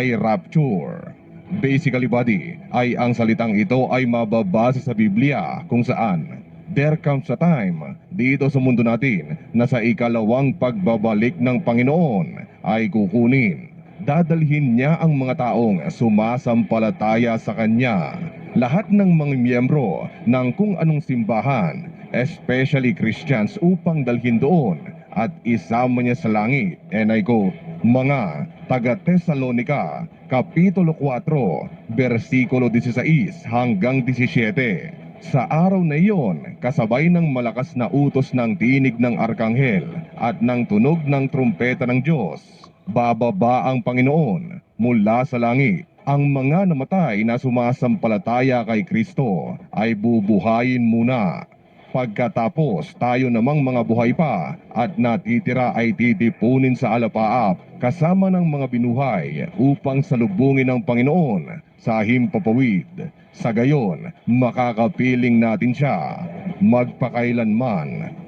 ay rapture. Basically, buddy, ay ang salitang ito ay mababasa sa Biblia kung saan There comes a time dito sa mundo natin na sa ikalawang pagbabalik ng Panginoon ay kukunin. Dadalhin niya ang mga taong sumasampalataya sa Kanya. Lahat ng mga miyembro ng kung anong simbahan, especially Christians upang dalhin doon at isama niya sa langit. And I go, mga taga Tesalonika, Kapitulo 4, versikulo 16 hanggang 17. Sa araw na iyon, kasabay ng malakas na utos ng tinig ng arkanghel at ng tunog ng trumpeta ng Diyos, bababa ang Panginoon mula sa langit. Ang mga namatay na sumasampalataya kay Kristo ay bubuhayin muna. Pagkatapos tayo namang mga buhay pa at natitira ay titipunin sa alapaap kasama ng mga binuhay upang salubungin ng Panginoon sa himpapawid. Sa gayon, makakapiling natin siya magpakailanman.